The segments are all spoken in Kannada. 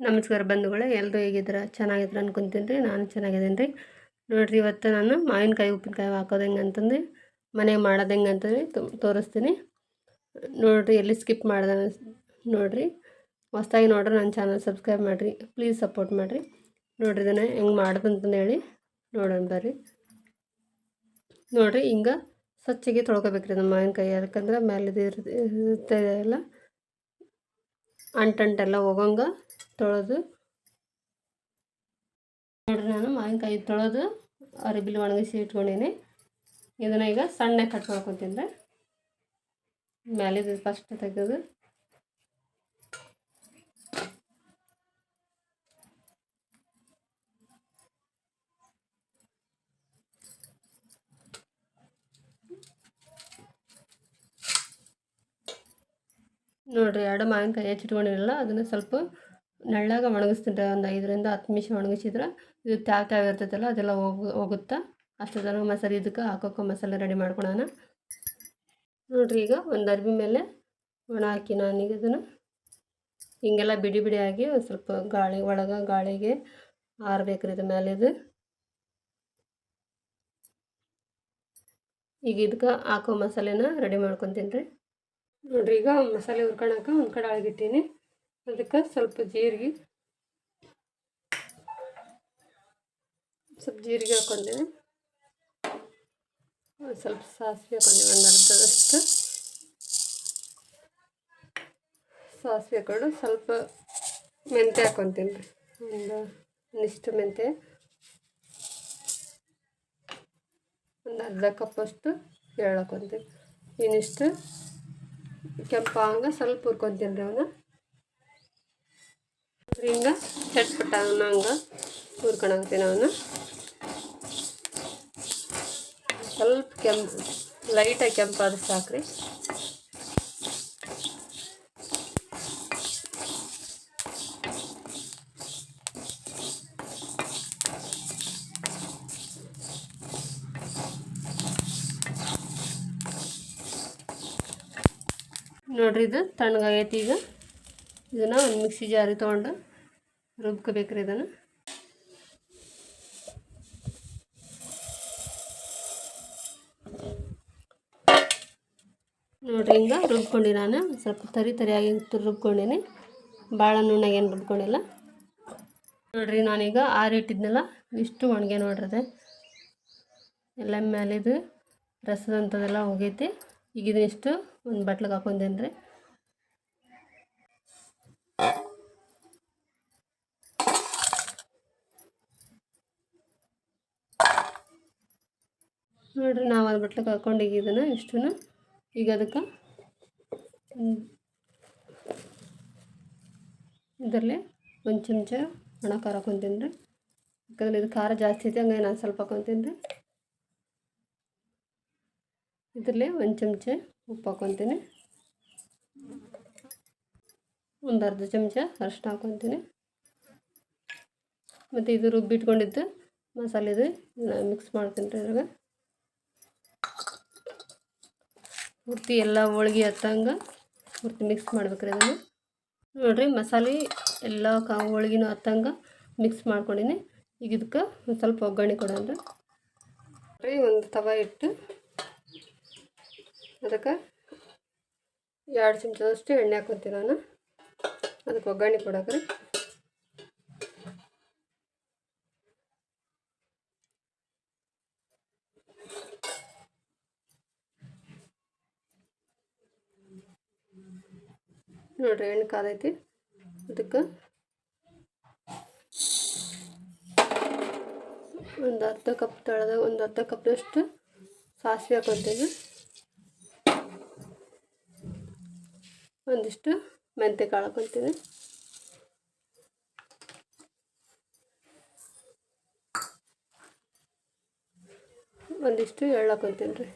ನಮಸ್ಕಾರ ಬಂಧುಗಳೇ ಎಲ್ಲರೂ ಹೇಗಿದ್ದೀರಾ? ಚೆನ್ನಾಗಿದ್ರ ಅನ್ಕೊಂತೀನಿ ರೀ, ನಾನು ಚೆನ್ನಾಗಿದ್ದೀನಿ ರೀ. ನೋಡಿರಿ, ಇವತ್ತು ನಾನು ಮಾವಿನಕಾಯಿ, ಉಪ್ಪಿನಕಾಯಿ ಹಾಕೋದು ಹೆಂಗೆ ಅಂತಂದು ಮನೆಗೆ ಮಾಡೋದು ಹೆಂಗೆ ಅಂತಂದು ತೋರಿಸ್ತೀನಿ. ನೋಡಿರಿ, ಎಲ್ಲಿ ಸ್ಕಿಪ್ ಮಾಡ್ದೆ ನೋಡಿರಿ. ಹೊಸ್ದಾಗಿ ನೋಡ್ರಿ ನನ್ನ ಚಾನಲ್ ಸಬ್ಸ್ಕ್ರೈಬ್ ಮಾಡಿರಿ, ಪ್ಲೀಸ್ ಸಪೋರ್ಟ್ ಮಾಡಿರಿ. ನೋಡಿರಿ, ಇದನ್ನು ಹೆಂಗೆ ಮಾಡೋದು ಅಂತಂದು ಹೇಳಿ ನೋಡೋಣ ಬರ್ರಿ. ನೋಡಿರಿ, ಹಿಂಗೆ ಸ್ವಚ್ಛಗೆ ತೊಳ್ಕೊಬೇಕ್ರಿ ನಮ್ಮ ಮಾವಿನಕಾಯಿ, ಯಾಕಂದ್ರೆ ಮೇಲೆ ಇರುತ್ತೆ ಎಲ್ಲ ಅಂಟಂಟೆಲ್ಲ ಹೋಗಂಗೆ ತೊಳೆದು ನೋಡಿರಿ ನಾನು ಮಾವಿನಕಾಯಿ ತೊಳೆದು ಅರಿಬಿಲಿ ಒಣಗಿಸಿ ಇಟ್ಕೊಂಡೀನಿ. ಇದನ್ನು ಈಗ ಸಣ್ಣ ಕಟ್ ಮಾಡ್ಕೊತೀನಿ. ಮ್ಯಾಲಿದು ಫಸ್ಟ್ ತೆಗೆದು ನೋಡಿರಿ ಎರಡು ಮಾವಿನಕಾಯಿ ಹೆಚ್ಚಿಟ್ಕೊಂಡಿರಲ್ಲ ಅದನ್ನು ಸ್ವಲ್ಪ ನೆಳ್ಳಾಗ ಒಣಗಿಸ್ತೀನಿ ಒಂದು ಐದರಿಂದ ಹತ್ತು ನಿಮಿಷ ಒಣಗಿಸಿದ್ರೆ ಇದು ತ್ಯಾವ ತ್ಯಾವ ಇರ್ತೈತಲ್ಲ, ಅದೆಲ್ಲ ಹೋಗು, ಹೋಗುತ್ತಾ? ಅಷ್ಟು ಜನ ಮಸಾಲೆ ಇದಕ್ಕೆ ಹಾಕೋಕ್ಕೋ ಮಸಾಲೆ ರೆಡಿ ಮಾಡ್ಕೊಳೋಣ. ನೋಡ್ರಿ ಈಗ ಒಂದು ಅರ್ಬಿ ಮೇಲೆ ಒಣ ಹಾಕಿ ನಾನೀಗ ಇದನ್ನು. ಹಿಂಗೆಲ್ಲ ಬಿಡಿ ಬಿಡಿ ಆಗಿ ಒಂದು ಸ್ವಲ್ಪ ಗಾಳಿ, ಒಳಗೆ ಗಾಳಿಗೆ ಆರ್ಬೇಕ್ರಿ ಇದು ಮೇಲೆ ಇದು. ಈಗ ಇದಕ್ಕೆ ಹಾಕೋ ಮಸಾಲೆನ ರೆಡಿ ಮಾಡ್ಕೊತೀನಿ ರೀ. ನೋಡಿರಿ ಈಗ ಮಸಾಲೆ ಹುರ್ಕೊಳಕ್ಕೆ ಒಂದು ಕಡೆ ಅಳಗಿಟ್ಟೀನಿ ಅದಕ್ಕೆ ಸ್ವಲ್ಪ ಜೀರಿಗೆ. ಸ್ವಲ್ಪ ಜೀರಿಗೆ ಹಾಕ್ಕೊಂಡೀನಿ. ಸ್ವಲ್ಪ ಸಾಸಿವೆ ಹಾಕೊಂಡೇವೆ ಒಂದು ಅರ್ಧದಷ್ಟು ಸಾಸಿವೆ ಹಾಕೊಂಡು ಸ್ವಲ್ಪ ಮೆಂತ್ಯ ಹಾಕ್ಕೊತೀನಿ. ರೀ ಒಂದು ಒಂದಿಷ್ಟು ಮೆಂತ್ಯ. ಒಂದು ಅರ್ಧ ಕಪ್ಪಷ್ಟು ಎಳ್ಳು ಹಾಕ್ಕೊತೀನಿ. ಇನ್ನಿಷ್ಟು ಕೆಂಪಾಂಗ ಸ್ವಲ್ಪ ಹುರ್ಕೊತೀನಿ ರೀ ಅವನ್ನ ಹಿಂಗೆ? ಚಟ್ಪಟ ಹಂಗೆ ಹುರ್ಕೊಂಡೋಗ್ತೀನಿ ಅವನ್ನ ಸ್ವಲ್ಪ ಕೆಂಪು ಲೈಟಾಗಿ ಕೆಂಪಾದ್ರೆ ಸಾಕ್ರಿ. ನೋಡ್ರಿ ಇದು ತಣ್ಣಗಾಗೈತಿ ಈಗ. ಇದನ್ನು ಒಂದು ಮಿಕ್ಸಿ ಜಾರಿ ತೊಗೊಂಡು ರುಬ್ಕೋಬೇಕ್ರಿ ಇದನ್ನು. ನೋಡ್ರಿ, ಹಿಂಗೆ ರುಬ್ಕೊಂಡು ನಾನು. ಸ್ವಲ್ಪ ತರಿ ತರಿಯಾಗಿ ರುಬ್ಕೊಂಡೀನಿ. ಭಾಳ ನುಣ್ಣಗೇನು ರುಬ್ಕೊಂಡಿಲ್ಲ. ನೋಡ್ರಿ, ನಾನೀಗ ಆರಿಟ್ಟಿದ್ನಲ್ಲ ಇಷ್ಟು ಒಣಗೆ ನೋಡ್ರದೆ ಎಲ್ಲ ಮೇಲಿದು ರಸದಂಥದ್ದೆಲ್ಲ ಹೋಗೈತಿ. ಈಗ ಇದನ್ನಿಷ್ಟು ಒಂದು ಬಟ್ಲಿಗೆ ಹಾಕೊಂಡೇನಿ ನೋಡಿರಿ, ನಾವು ಅದು ಬಟ್ಲಿಗೆ ಹಾಕೊಂಡು ಈಗ ಇದನ್ನು ಇಷ್ಟುನ ಈಗ ಅದಕ್ಕೆ ಇದರಲ್ಲಿ ಒಂದು ಚಮಚ ಒಣ ಖಾರ ಹಾಕೊತೀನಿ ರೀ ಯಾಕಂದ್ರೆ ಇದು ಖಾರ ಜಾಸ್ತಿ ಐತೆ, ಹಂಗಾಗಿ ನಾನು ಸ್ವಲ್ಪ ಹಾಕೊತೀನಿ ರೀ ಇದರಲ್ಲಿ ಒಂದು ಚಮಚ ಉಪ್ಪು ಹಾಕೊತೀನಿ ಒಂದು ಅರ್ಧ ಚಮಚ ಅರಿಶಿನ ಹಾಕೊತೀನಿ ಮತ್ತು ಇದು ರುಬ್ಬಿಟ್ಕೊಂಡಿದ್ದು ಮಸಾಲೆದು ಮಿಕ್ಸ್ ಮಾಡ್ತೀನಿ ರೀ ಇದ್ರಾಗ. ಪೂರ್ತಿ ಎಲ್ಲ ಹೋಳ್ಗೆ ಹತ್ತಂಗೆ ಪೂರ್ತಿ ಮಿಕ್ಸ್ ಮಾಡ್ಬೇಕ್ರಿ ಅದನ್ನು. ನೋಡಿರಿ ಮಸಾಲೆ ಎಲ್ಲ ಕಾ ಹೋಳ್ಗಿನೂ ಹತ್ತಂಗೆ ಮಿಕ್ಸ್ ಮಾಡ್ಕೊಂಡಿನಿ. ಈಗ ಇದಕ್ಕೆ ಒಂದು ಸ್ವಲ್ಪ ಒಗ್ಗರಣೆ ಕೊಡೋಣ ರೀ ಒಂದು ತವ ಇಟ್ಟು ಅದಕ್ಕೆ ಎರಡು ಚಮಚದಷ್ಟು ಎಣ್ಣೆ ಹಾಕೊತೀನಿ ನಾನು. ಅದಕ್ಕೆ ಒಗ್ಗರಣೆ ಕೊಡಕ್ರಿ. ನೋಡಿರಿ ಎಣ್ಣೆ ಕಾದೈತಿ ಅದಕ್ಕೆ ಒಂದು ಅರ್ಧ ಕಪ್ ತಳದ ಒಂದು ಅರ್ಧ ಕಪ್ನಷ್ಟು ಸಾಸಿವೆ ಹಾಕೊತೀನಿ ಒಂದಿಷ್ಟು ಮೆಂತ್ಯ ಕಾಳು ಹಾಕೊತೀನಿ ಒಂದಿಷ್ಟು ಎಳ್ಳು ಹಾಕೊತೀನಿ ರೀ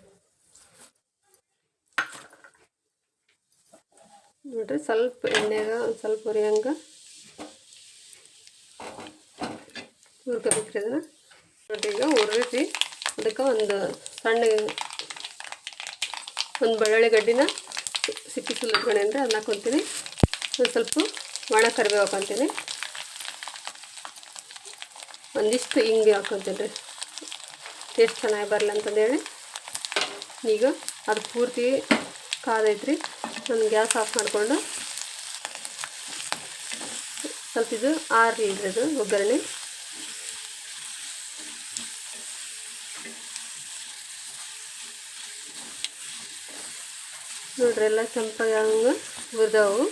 ನೋಡಿರಿ ಸ್ವಲ್ಪ ಎಣ್ಣೆಗ, ಒಂದು ಸ್ವಲ್ಪ ಉರಿಯಂಗೆ ಹುರ್ಕೋಬೇಕ್ರಿ ಅದನ್ನು. ನೋಡ್ರಿ ಈಗ ಹುರಿದ್ರಿ. ಅದಕ್ಕೆ ಒಂದು ಸಣ್ಣ ಒಂದು ಬೆಳ್ಳುಳ್ಳಿ ಗಡ್ಡಿನ ಸಿಪ್ಪಿ ಸುಲಿದ್ಕೊಂಡೆ ಅಂದರೆ ಅದನ್ನ ಹಾಕೊತೀನಿ. ಒಂದು ಸ್ವಲ್ಪ ಒಣ ಕರಿಬೇವು ಹಾಕೊತೀನಿ. ಒಂದಿಷ್ಟು ಹಿಂಗೆ ಹಾಕೊತೀನಿ. ರೀ ಟೇಸ್ಟ್ ಚೆನ್ನಾಗಿ ಬರಲ್ಲ ಅಂತಂದೇಳಿ ಈಗ ಅದು ಪೂರ್ತಿ ಕಾದೈತ್ರಿ. ನಾನು ಗ್ಯಾಸ್ ಆಫ್ ಮಾಡಿಕೊಂಡು ಸ್ವಲ್ಪ ಇದು ಆರಲಿ ಇದ್ರದ್ದು ಒಗ್ಗರಣೆ. ನೋಡ್ರಿ ಎಲ್ಲ ಕೆಂಪಾಗ ಹಂಗೆ ಹುರಿದವು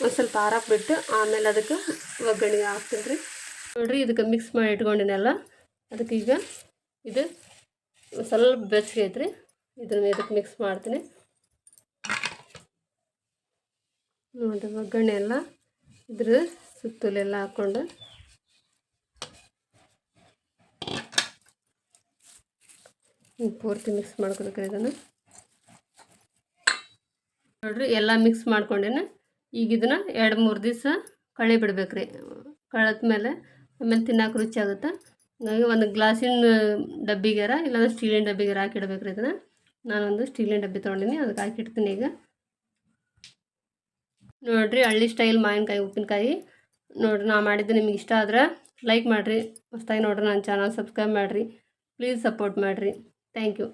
ಒಂದು ಸ್ವಲ್ಪ ಆರಾಕ್ಬಿಟ್ಟು ಆಮೇಲೆ ಅದಕ್ಕೆ ಒಗ್ಗರಣೆ ಹಾಕ್ತೀನಿ ರೀ. ನೋಡ್ರಿ ಇದಕ್ಕೆ ಮಿಕ್ಸ್ ಮಾಡಿ ಇಟ್ಕೊಂಡಿನಲ್ಲ ಅದಕ್ಕೆ ಈಗ ಇದು ಸ್ವಲ್ಪ ಬೆಚ್ಚಗೆ ಐತ್ರಿ. ಇದನ್ನ ಇದಕ್ಕೆ ಮಿಕ್ಸ್ ಮಾಡ್ತೀನಿ? ನೋಡಿ, ಒಗ್ಗರಣೆ ಎಲ್ಲ ಇದ್ರ ಸುತ್ತಲೆಲ್ಲ ಹಾಕ್ಕೊಂಡು ಪೂರ್ತಿ ಮಿಕ್ಸ್ ಮಾಡ್ಕೊಬೇಕ್ರಿ ಇದನ್ನು. ನೋಡ್ರಿ, ಎಲ್ಲ ಮಿಕ್ಸ್ ಮಾಡ್ಕೊಂಡೇನೆ? ಈಗ ಇದನ್ನು ಎರಡು, ಮೂರು ದಿವಸ ಕಳೆ ಬಿಡ್ಬೇಕ್ರಿ. ಕಳೆದ್ಮೇಲೆ ಆಮೇಲೆ ತಿನ್ನಕ್ಕೆ ರುಚಿ ಆಗುತ್ತೆ? ಹಂಗಾಗಿ ಒಂದು ಗ್ಲಾಸಿನ ಡಬ್ಬಿಗೆರ, ಇಲ್ಲಾಂದ್ರೆ ಸ್ಟೀಲಿನ ಡಬ್ಬಿಗಾರ ಹಾಕಿಡ್ಬೇಕ್ರಿ ಇದನ್ನು. ನಾನೊಂದು ಸ್ಟೀಲಿನ ಡಬ್ಬಿ ತೊಗೊಂಡಿನಿ, ಅದಕ್ಕೆ ಹಾಕಿಡ್ತೀನಿ ಈಗ. ನೋಡಿರಿ, ಹಳ್ಳಿ ಸ್ಟೈಲ್ ಮಾವಿನಕಾಯಿ, ಉಪ್ಪಿನಕಾಯಿ. ನೋಡಿರಿ, ನಾ ಮಾಡಿದ್ದು ನಿಮ್ಗೆ ಇಷ್ಟ ಆದ್ರೆ ಲೈಕ್ ಮಾಡಿರಿ. ಹೊಸ್ತಾಗಿ ನೋಡ್ರಿ ನನ್ನ ಚಾನಲ್ ಸಬ್ಸ್ಕ್ರೈಬ್ ಮಾಡಿರಿ. ಪ್ಲೀಸ್ ಸಪೋರ್ಟ್ ಮಾಡಿರಿ. Thank you